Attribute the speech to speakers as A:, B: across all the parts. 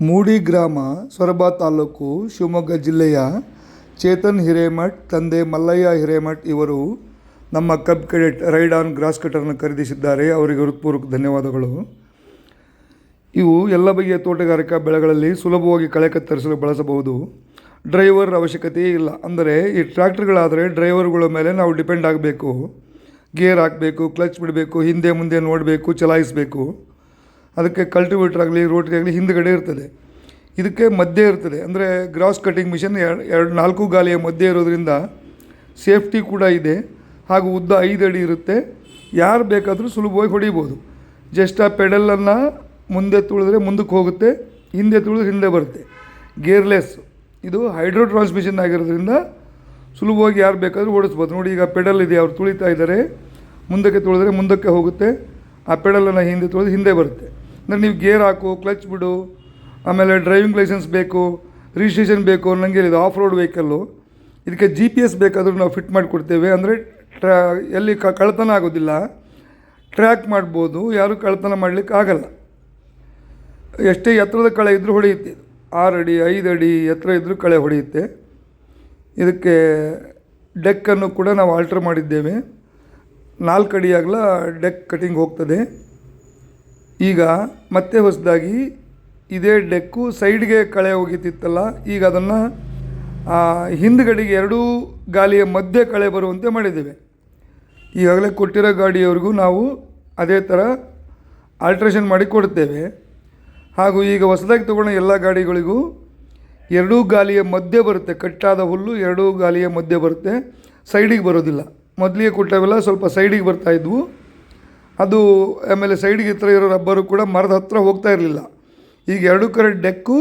A: ಮೂಡಿ ಗ್ರಾಮ, ಸೊರಬ ತಾಲೂಕು, ಶಿವಮೊಗ್ಗ ಜಿಲ್ಲೆಯ ಚೇತನ್ ಹಿರೇಮಠ್, ತಂದೆ ಮಲ್ಲಯ್ಯ ಹಿರೇಮಠ್ ಇವರು ನಮ್ಮ Cub Cadet ride on grass ಕಟರ್ನ ಖರೀದಿಸಿದ್ದಾರೆ. ಅವರಿಗೆ ಹೃತ್ಪೂರ್ವಕ ಧನ್ಯವಾದಗಳು. ಇವು ಎಲ್ಲ ಬಗೆಯ ತೋಟಗಾರಿಕಾ ಬೆಳೆಗಳಲ್ಲಿ ಸುಲಭವಾಗಿ ಕಳೆ ಕತ್ತರಿಸಲು ಬಳಸಬಹುದು. ಡ್ರೈವರ್ ಅವಶ್ಯಕತೆ ಇಲ್ಲ. ಅಂದರೆ ಈ ಟ್ರ್ಯಾಕ್ಟರ್ಗಳಾದರೆ ಡ್ರೈವರ್ಗಳ ಮೇಲೆ ನಾವು ಡಿಪೆಂಡ್ ಆಗಬೇಕು. ಗೇರ್ ಹಾಕಬೇಕು, ಕ್ಲಚ್ ಬಿಡಬೇಕು, ಹಿಂದೆ ಮುಂದೆ ನೋಡಬೇಕು, ಚಲಾಯಿಸಬೇಕು. ಅದಕ್ಕೆ ಕಲ್ಟಿವೇಟರ್ ಆಗಲಿ ರೋಟ್ರಿ ಆಗಲಿ ಹಿಂದ್ಗಡೆ ಇರ್ತದೆ. ಇದಕ್ಕೆ ಮಧ್ಯೆ ಇರ್ತದೆ. ಅಂದರೆ ಗ್ರಾಸ್ ಕಟ್ಟಿಂಗ್ ಮಿಷನ್ ಎರಡು ಎರಡು, ನಾಲ್ಕು ಗಾಲಿಯ ಮಧ್ಯೆ ಇರೋದರಿಂದ ಸೇಫ್ಟಿ ಕೂಡ ಇದೆ. ಹಾಗೂ ಉದ್ದ ಐದು ಅಡಿ ಇರುತ್ತೆ. ಯಾರು ಬೇಕಾದರೂ ಸುಲಭವಾಗಿ ಹೊಡಿಬೋದು. ಜಸ್ಟ್ ಆ ಪೆಡಲನ್ನು ಮುಂದೆ ತುಳಿದ್ರೆ ಮುಂದಕ್ಕೆ ಹೋಗುತ್ತೆ, ಹಿಂದೆ ತುಳಿದ್ರೆ ಹಿಂದೆ ಬರುತ್ತೆ. ಗೇರ್ಲೆಸ್. ಇದು ಹೈಡ್ರೋ ಟ್ರಾನ್ಸ್ಮಿಷನ್ ಆಗಿರೋದ್ರಿಂದ ಸುಲಭವಾಗಿ ಯಾರು ಬೇಕಾದರೂ ಓಡಿಸ್ಬೋದು. ನೋಡಿ, ಈಗ ಪೆಡಲ್ ಇದೆ, ಅವ್ರು ತುಳಿತಾ ಇದ್ದಾರೆ. ಮುಂದಕ್ಕೆ ತುಳಿದ್ರೆ ಮುಂದಕ್ಕೆ ಹೋಗುತ್ತೆ. ಆ ಪೆಡಲನ್ನು ಹಿಂದೆ ತುಳಿದು ಹಿಂದೆ ಬರುತ್ತೆ. ಅಂದರೆ ನೀವು ಗೇರ್ ಹಾಕು, ಕ್ಲಚ್ ಬಿಡು, ಆಮೇಲೆ ಡ್ರೈವಿಂಗ್ ಲೈಸೆನ್ಸ್ ಬೇಕು ರಿಜಿಸ್ಟ್ರೇಷನ್ ಬೇಕು ನನಗೆ ಹೇಳಿದ್ದು ಆಫ್ ರೋಡ್ ವೆಹಿಕಲ್ಲು ಇದಕ್ಕೆ ಜಿ ಪಿ ಎಸ್ ಬೇಕಾದರೂ ನಾವು ಫಿಟ್ ಮಾಡಿಕೊಡ್ತೇವೆ. ಅಂದರೆ ಟ್ರ್ಯಾ ಎಲ್ಲಿ ಕಳ್ಳತನ ಆಗೋದಿಲ್ಲ. ಟ್ರ್ಯಾಕ್ ಮಾಡ್ಬೋದು. ಯಾರೂ ಕಳ್ಳತನ ಮಾಡಲಿಕ್ಕೆ ಆಗಲ್ಲ. ಎಷ್ಟೇ ಎತ್ತರದ ಕಳೆ ಇದ್ದರೂ ಹೊಡೆಯುತ್ತೆ. ಆರು ಅಡಿ ಐದು ಅಡಿ ಎತ್ತರ ಇದ್ದರೂ ಕಳೆ ಹೊಡೆಯುತ್ತೆ. ಇದಕ್ಕೆ ಡೆಕ್ಕನ್ನು ಕೂಡ ನಾವು ಆಲ್ಟ್ರ್ ಮಾಡಿದ್ದೇವೆ. ನಾಲ್ಕು ಅಡಿಯಾಗಲ ಡೆಕ್ ಕಟಿಂಗ್ ಹೋಗ್ತದೆ. ಈಗ ಮತ್ತೆ ಹೊಸದಾಗಿ ಇದೇ ಡೆಕ್ಕು ಸೈಡ್ಗೆ ಕಳೆ ಹೋಗಿತ್ತಿತ್ತಲ್ಲ, ಈಗ ಅದನ್ನು ಹಿಂದ್ಗಡೆಗೆ ಎರಡೂ ಗಾಲಿಯ ಮಧ್ಯೆ ಕಳೆ ಬರುವಂತೆ ಮಾಡಿದ್ದೇವೆ. ಈಗಾಗಲೇ ಕೊಟ್ಟಿರೋ ಗಾಡಿಯವ್ರಿಗೂ ನಾವು ಅದೇ ಥರ ಆಲ್ಟ್ರೇಷನ್ ಮಾಡಿ ಕೊಡ್ತೇವೆ ಹಾಗೂ ಈಗ ಹೊಸದಾಗಿ ತೊಗೊಂಡ ಎಲ್ಲ ಗಾಡಿಗಳಿಗೂ ಎರಡೂ ಗಾಲಿಯ ಮಧ್ಯೆ ಬರುತ್ತೆ. ಕಟ್ಟಾದ ಹುಲ್ಲು ಎರಡೂ ಗಾಲಿಯ ಮಧ್ಯೆ ಬರುತ್ತೆ. ಸೈಡಿಗೆ ಬರೋದಿಲ್ಲ. ಮೊದಲಿಗೆ ಕೊಟ್ಟವೆಲ್ಲ ಸ್ವಲ್ಪ ಸೈಡಿಗೆ ಬರ್ತಾಯಿದ್ವು ಅದು ಆಮೇಲೆ ಸೈಡ್ಗೆ ಹತ್ರ ಇರೋ ರಬ್ಬರು ಕೂಡ ಮರದ ಹತ್ರ ಹೋಗ್ತಾ ಇರಲಿಲ್ಲ. ಈಗ ಎರಡು ಕಡೆ ಡೆಕ್ಕು,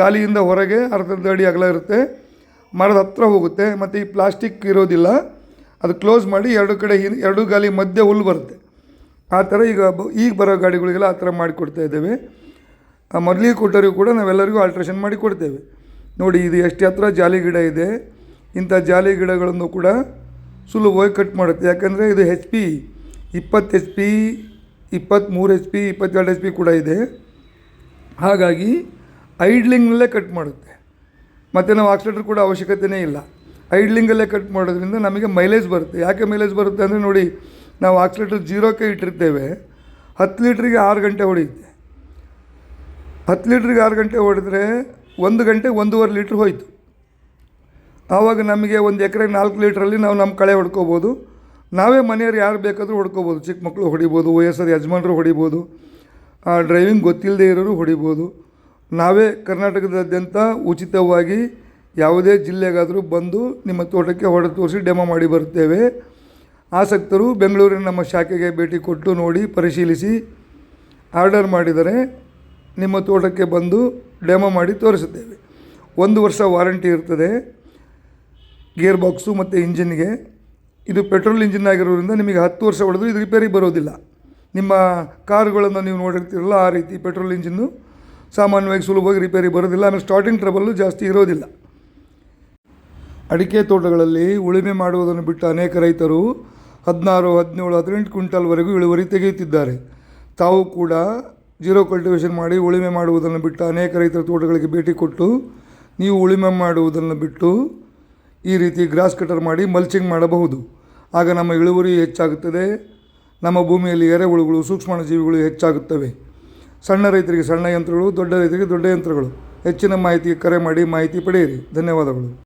A: ಗಾಲಿಯಿಂದ ಹೊರಗೆ ಅರ್ಧದ ಅಡಿ ಅಗಲ ಇರುತ್ತೆ. ಮರದ ಹತ್ರ ಹೋಗುತ್ತೆ. ಮತ್ತು ಈ ಪ್ಲಾಸ್ಟಿಕ್ ಇರೋದಿಲ್ಲ. ಅದು ಕ್ಲೋಸ್ ಮಾಡಿ ಎರಡು ಕಡೆ ಎರಡು ಗಾಲಿ ಮಧ್ಯೆ ಹುಲ್ಲು ಬರುತ್ತೆ. ಆ ಥರ ಈಗ ಈಗ ಬರೋ ಗಾಡಿಗಳಿಗೆಲ್ಲ ಆ ಥರ ಮಾಡಿಕೊಡ್ತಾ ಇದ್ದೇವೆ. ಮೊದಲಿಗೆ ಕೊಟ್ಟರಿಗೂ ಕೂಡ ನಾವೆಲ್ಲರಿಗೂ ಆಲ್ಟ್ರೇಷನ್ ಮಾಡಿ ಕೊಡ್ತೇವೆ. ನೋಡಿ, ಇದು ಎಷ್ಟು ಹತ್ರ ಜಾಲಿ ಗಿಡ ಇದೆ. ಇಂಥ ಜಾಲಿ ಗಿಡಗಳನ್ನು ಕೂಡ ಸುಲಭವಾಗಿ ಕಟ್ ಮಾಡುತ್ತೆ. ಯಾಕಂದರೆ ಇದು ಹೆಚ್ ಪಿ ಇಪ್ಪತ್ತು ಎಚ್ ಪಿ, ಇಪ್ಪತ್ತ್ಮೂರು ಎಚ್ ಪಿ, ಇಪ್ಪತ್ತೆರಡು ಎಚ್ ಪಿ ಕೂಡ ಇದೆ. ಹಾಗಾಗಿ ಐಡ್ಲಿಂಗ್ನಲ್ಲೇ ಕಟ್ ಮಾಡುತ್ತೆ. ಮತ್ತು ನಾವು ಆಕ್ಸಿಲೇಟರ್ ಕೂಡ ಅವಶ್ಯಕತೆಯೇ ಇಲ್ಲ. ಐಡ್ಲಿಂಗಲ್ಲೇ ಕಟ್ ಮಾಡೋದ್ರಿಂದ ನಮಗೆ ಮೈಲೇಜ್ ಬರುತ್ತೆ. ಯಾಕೆ ಮೈಲೇಜ್ ಬರುತ್ತೆ ಅಂದರೆ ನೋಡಿ, ನಾವು ಆಕ್ಸಿಲೇಟರ್ ಜೀರೋಕ್ಕೆ ಇಟ್ಟಿರ್ತೇವೆ. ಹತ್ತು ಲೀಟ್ರಿಗೆ ಆರು ಗಂಟೆ ಹೊಡೆಯುತ್ತೆ. ಹತ್ತು ಲೀಟ್ರಿಗೆ ಆರು ಗಂಟೆ ಹೊಡೆದ್ರೆ ಒಂದು ಗಂಟೆ ಒಂದೂವರೆ ಲೀಟ್ರ್ ಹೋಯಿತು. ಆವಾಗ ನಮಗೆ ಒಂದು ಎಕರೆಗೆ ನಾಲ್ಕು ಲೀಟ್ರಲ್ಲಿ ನಾವು ನಮ್ಮ ಕಳೆ ಹೊಡ್ಕೋಬೋದು. ನಾವೇ ಮನೆಯವ್ರು ಯಾರು ಬೇಕಾದರೂ ಹೊಡ್ಕೋಬೋದು. ಚಿಕ್ಕ ಮಕ್ಕಳು ಹೊಡಿಬೋದು, ವಯಸ್ಸಾದ ಯಜಮಾನರು ಹೊಡಿಬೋದು ಡ್ರೈವಿಂಗ್ ಗೊತ್ತಿಲ್ಲದೆ ಇರೋರು ಹೊಡಿಬೋದು. ನಾವೇ ಕರ್ನಾಟಕದಾದ್ಯಂತ ಉಚಿತವಾಗಿ ಯಾವುದೇ ಜಿಲ್ಲೆಗಾದರೂ ಬಂದು ನಿಮ್ಮ ತೋಟಕ್ಕೆ ಹೊಡೆ ತೋರಿಸಿ ಡೆಮೋ ಮಾಡಿ ಬರುತ್ತೇವೆ. ಆಸಕ್ತರು ಬೆಂಗಳೂರಿನ ನಮ್ಮ ಶಾಖೆಗೆ ಭೇಟಿ ಕೊಟ್ಟು ನೋಡಿ ಪರಿಶೀಲಿಸಿ ಆರ್ಡರ್ ಮಾಡಿದರೆ ನಿಮ್ಮ ತೋಟಕ್ಕೆ ಬಂದು ಡೆಮೋ ಮಾಡಿ ತೋರಿಸುತ್ತೇವೆ. ಒಂದು ವರ್ಷ ವಾರಂಟಿ ಇರ್ತದೆ. ಗೇರ್ ಬಾಕ್ಸು ಮತ್ತು ಇಂಜಿನ್ಗೆ. ಇದು ಪೆಟ್ರೋಲ್ ಇಂಜಿನ್ ಆಗಿರೋದ್ರಿಂದ ನಿಮಗೆ ಹತ್ತು ವರ್ಷ ಹೊಡೆದ್ರು ಇದು ರಿಪೇರಿ ಬರೋದಿಲ್ಲ. ನಿಮ್ಮ ಕಾರುಗಳನ್ನು ನೀವು ನೋಡಿರ್ತೀರಲ್ಲ, ಆ ರೀತಿ ಪೆಟ್ರೋಲ್ ಇಂಜಿನ್ನು ಸಾಮಾನ್ಯವಾಗಿ ಸುಲಭವಾಗಿ ರಿಪೇರಿ ಬರೋದಿಲ್ಲ, ಆಮೇಲೆ ಸ್ಟಾರ್ಟಿಂಗ್ ಟ್ರಬಲ್ಲು ಜಾಸ್ತಿ ಇರೋದಿಲ್ಲ. ಅಡಿಕೆ ತೋಟಗಳಲ್ಲಿ ಉಳುಮೆ ಮಾಡುವುದನ್ನು ಬಿಟ್ಟು ಅನೇಕ ರೈತರು ಹದಿನಾರು, ಹದಿನೇಳು, ಹದಿನೆಂಟು ಕ್ವಿಂಟಲ್ವರೆಗೂ ಇಳುವರಿ ತೆಗೆಯುತ್ತಿದ್ದಾರೆ. ತಾವು ಕೂಡ ಜೀರೋ ಕಲ್ಟಿವೇಷನ್ ಮಾಡಿ ಉಳುಮೆ ಮಾಡುವುದನ್ನು ಬಿಟ್ಟು ಅನೇಕ ರೈತರ ತೋಟಗಳಿಗೆ ಭೇಟಿ ಕೊಟ್ಟು ನೀವು ಉಳುಮೆ ಮಾಡುವುದನ್ನು ಬಿಟ್ಟು ಈ ರೀತಿ ಗ್ರಾಸ್ ಕಟರ್ ಮಾಡಿ ಮಲ್ಚಿಂಗ್ ಮಾಡಬಹುದು. ಆಗ ನಮ್ಮ ಇಳುವರಿ ಹೆಚ್ಚಾಗುತ್ತದೆ. ನಮ್ಮ ಭೂಮಿಯಲ್ಲಿ ಎರೆಹುಳುಗಳು, ಸೂಕ್ಷ್ಮಾಣುಜೀವಿಗಳು ಹೆಚ್ಚಾಗುತ್ತವೆ. ಸಣ್ಣ ರೈತರಿಗೆ ಸಣ್ಣ ಯಂತ್ರಗಳು, ದೊಡ್ಡ ರೈತರಿಗೆ ದೊಡ್ಡ ಯಂತ್ರಗಳು. ಹೆಚ್ಚಿನ ಮಾಹಿತಿಗೆ ಕರೆ ಮಾಡಿ ಮಾಹಿತಿ ಪಡೆಯಿರಿ. ಧನ್ಯವಾದಗಳು.